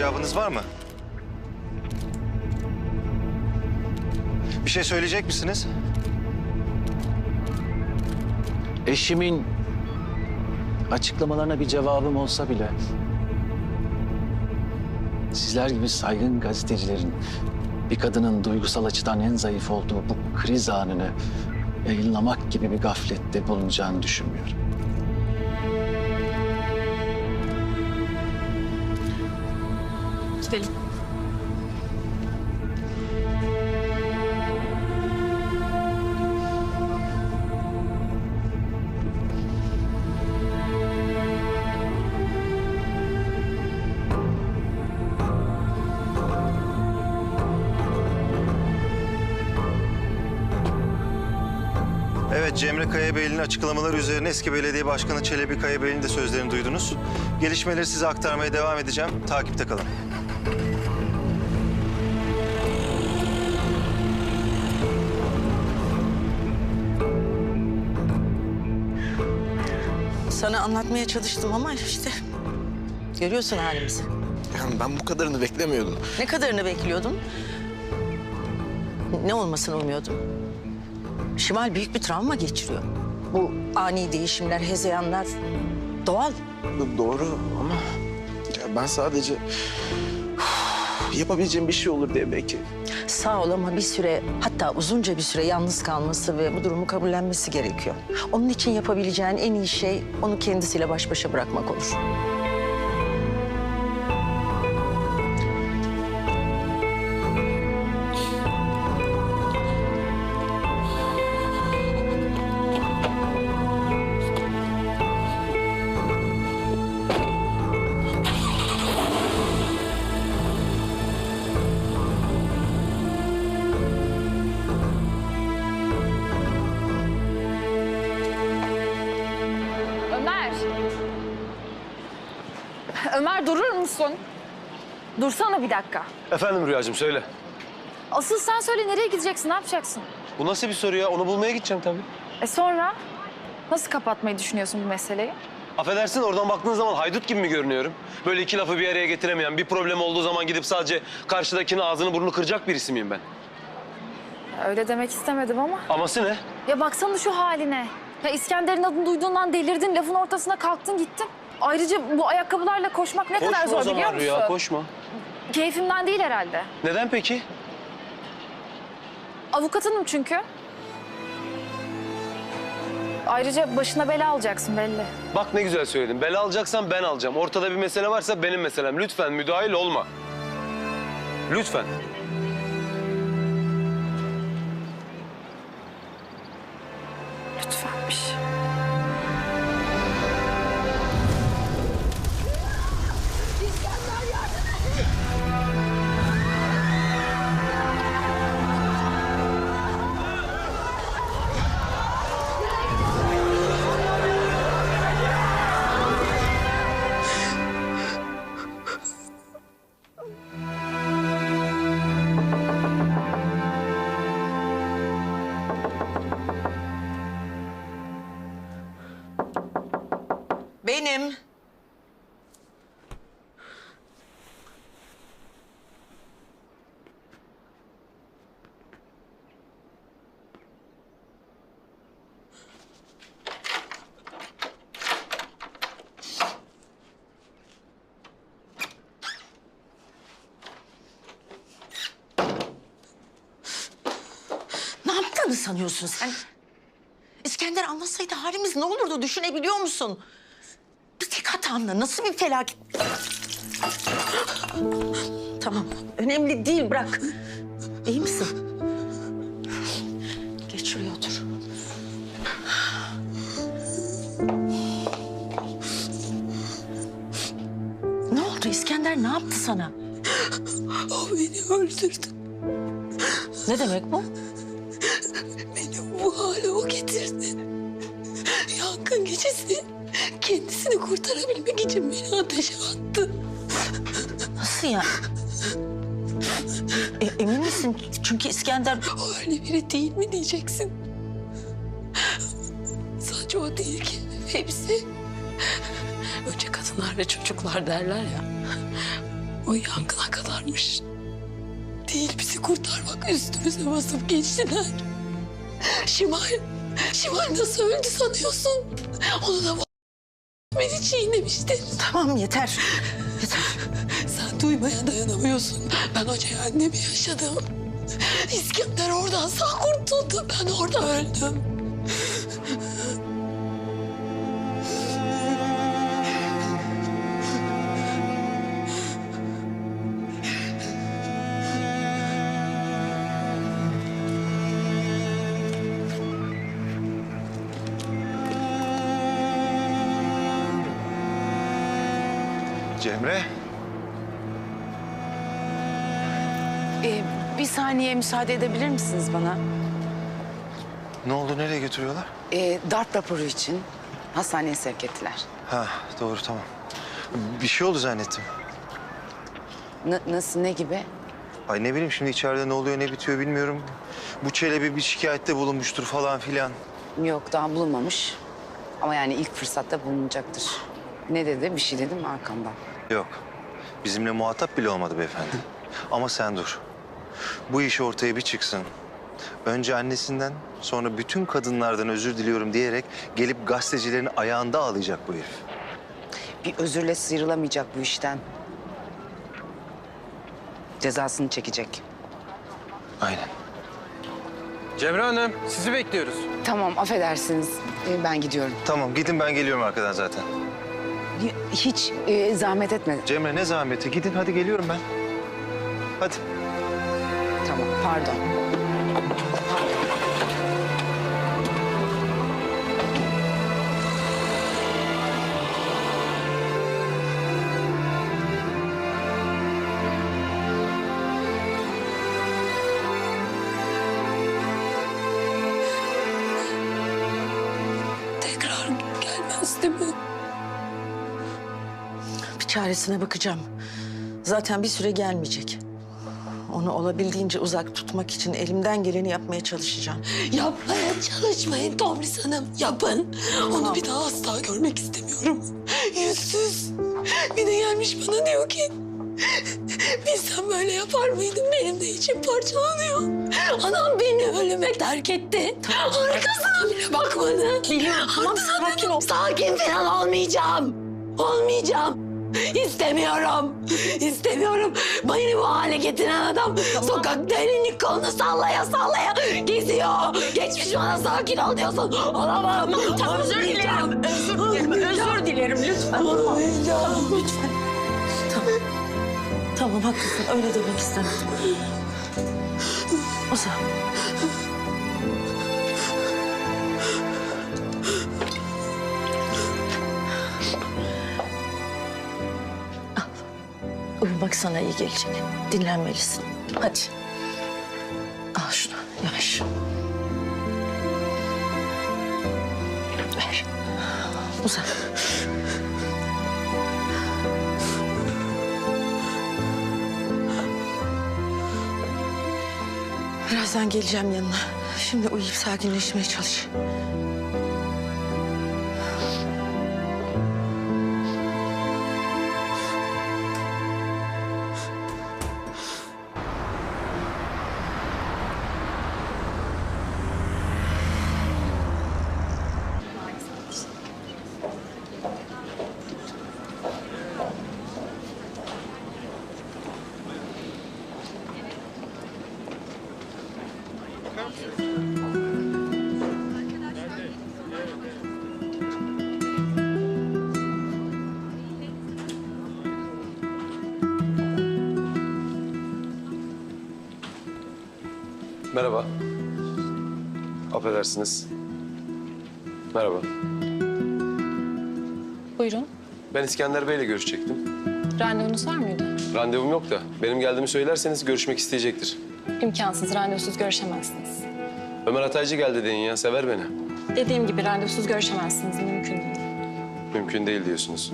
cevabınız var mı? Bir şey söyleyecek misiniz? Eşimin açıklamalarına bir cevabım olsa bile... ...sizler gibi saygın gazetecilerin bir kadının duygusal açıdan en zayıf olduğu bu kriz anını yayınlamak gibi bir gaflette bulunacağını düşünmüyorum. Gidelim. Evet, Cemre Kayabeyli'nin açıklamaları üzerine eski belediye başkanı Çelebi Kayabeyli'nin de sözlerini duydunuz. Gelişmeleri size aktarmaya devam edeceğim. Takipte kalın. Sana anlatmaya çalıştım ama işte görüyorsun halimizi. Yani ben bu kadarını beklemiyordum. Ne kadarını bekliyordun? Ne olmasını umuyordun? Şimal büyük bir travma geçiriyor. Bu ani değişimler, hezeyanlar doğal. Do- Doğru ama ya ben sadece yapabileceğim bir şey olur diye belki. Sağ ol ama bir süre hatta uzunca bir süre yalnız kalması ve bu durumu kabullenmesi gerekiyor. Onun için yapabileceğin en iyi şey onu kendisiyle baş başa bırakmak olur. Ömer durur musun? Dursana bir dakika. Efendim Rüyacığım söyle. Asıl sen söyle nereye gideceksin, ne yapacaksın? Bu nasıl bir soru ya? Onu bulmaya gideceğim tabii. E sonra? Nasıl kapatmayı düşünüyorsun bu meseleyi? Affedersin oradan baktığın zaman haydut gibi mi görünüyorum? Böyle iki lafı bir araya getiremeyen, bir problem olduğu zaman gidip sadece karşıdakinin ağzını burnunu kıracak birisi miyim ben? Öyle demek istemedim ama. Aması ne? Ya baksana şu haline. Ya İskender'in adını duyduğundan delirdin, lafın ortasına kalktın gittin. Ayrıca bu ayakkabılarla koşmak ne kadar Koşma zor o zaman biliyor musun? Rüya, koşma. Keyfimden değil herhalde. Neden peki? Avukatınım çünkü. Ayrıca başına bela alacaksın belli. Bak ne güzel söyledin. Bela alacaksan ben alacağım. Ortada bir mesele varsa benim meselem. Lütfen müdahil olma. Lütfen. 放屁 Benim. Ne yaptığını sanıyorsun sen? İskender anlasaydı halimiz ne olurdu düşünebiliyor musun? Hatamla nasıl bir felaket... Tamam, önemli değil bırak. İyi misin? Geç şuraya otur. Ne oldu İskender ne yaptı sana? O beni öldürdü. Ne demek bu? Kendisini kurtarabilmek için beni ateşe attı. Nasıl ya? E, emin misin? Çünkü İskender O öyle biri değil mi diyeceksin. Sadece o değil ki. Hepsi. Önce kadınlar ve çocuklar derler ya. o yangına kadarmış. Değil bizi kurtarmak üstümüze basıp geçtiler. Şimal, Şimal nasıl öldü sanıyorsun? Onu da beni çiğnemişti. Tamam yeter. Yeter. Sen duymaya dayanamıyorsun. Ben o cehennemi yaşadım. İskender oradan sağ kurtuldu. Ben orada öldüm. Cemre. Ee, bir saniye müsaade edebilir misiniz bana? Ne oldu? Nereye götürüyorlar? Ee, darp raporu için hastaneye sevk ettiler. Ha doğru tamam. Bir şey oldu zannettim. N- nasıl, ne gibi? Ay ne bileyim şimdi içeride ne oluyor ne bitiyor bilmiyorum. Bu Çelebi bir şikayette bulunmuştur falan filan. Yok, daha bulunmamış. Ama yani ilk fırsatta bulunacaktır. Ne dedi? Bir şey dedim mi arkamdan? Yok. Bizimle muhatap bile olmadı beyefendi. Ama sen dur. Bu iş ortaya bir çıksın. Önce annesinden sonra bütün kadınlardan özür diliyorum diyerek gelip gazetecilerin ayağında ağlayacak bu herif. Bir özürle sıyrılamayacak bu işten. Cezasını çekecek. Aynen. Cemre Hanım sizi bekliyoruz. Tamam, affedersiniz. Ee, ben gidiyorum. Tamam gidin ben geliyorum arkadan zaten. Hiç e, zahmet etme. Cemre ne zahmeti gidin hadi geliyorum ben. Hadi. Tamam, pardon. Tekrar gelmez değil mi? Çaresine bakacağım. Zaten bir süre gelmeyecek. Onu olabildiğince uzak tutmak için elimden geleni yapmaya çalışacağım. Yapmaya çalışmayın Tomris Hanım. Yapın. Onu bir daha asla görmek istemiyorum. Yüzsüz. Bir de gelmiş bana diyor ki... Bilsem böyle yapar mıydım? Benim de içim parçalanıyor. Anam beni ölüme terk etti. Arkasına bile bakmadı. Biliyorum, tamam, sakin ol. Sakin falan olmayacağım. Olmayacağım. İstemiyorum. İstemiyorum. Beni bu hale getiren adam sokakta elini kolunu sallaya sallaya geziyor. Geçmiş bana sakin ol diyorsun. Olamam. Tamam, özür dilerim. Özür dilerim. Özür dilerim lütfen. Olmayacağım. Lütfen. Tamam. Tamam haklısın. Öyle demek istemedim. Ozan. Al. Uyumak sana iyi gelecek. Dinlenmelisin. Hadi. Al şunu. Yavaş. Ver. Uzan. Birazdan geleceğim yanına. Şimdi uyuyup sakinleşmeye çalış. Merhaba. Affedersiniz. Merhaba. Buyurun. Ben İskender Bey'le görüşecektim. Randevunuz var mıydı? Randevum yok da benim geldiğimi söylerseniz görüşmek isteyecektir. İmkansız, randevusuz görüşemezsiniz. Ömer Ataycı geldi deyin ya sever beni. Dediğim gibi randevusuz görüşemezsiniz, mümkün değil. Mümkün değil diyorsunuz.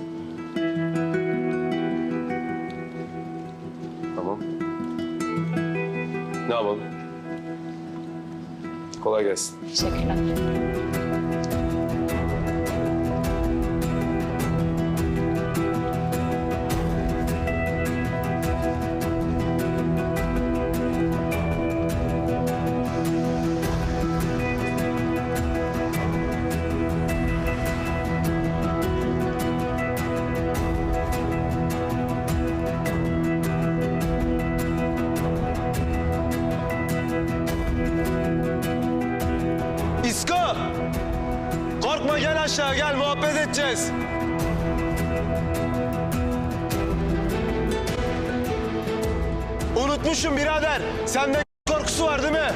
Tamam. Ne yapalım? Kolay gelsin. Teşekkürler. Korkma gel aşağı gel muhabbet edeceğiz. Unutmuşum birader. Sende korkusu var değil mi?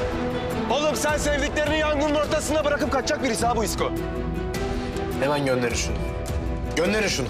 Oğlum sen sevdiklerini yangının ortasına bırakıp kaçacak birisi ha bu İsko. Hemen gönderin şunu. Gönderin şunu.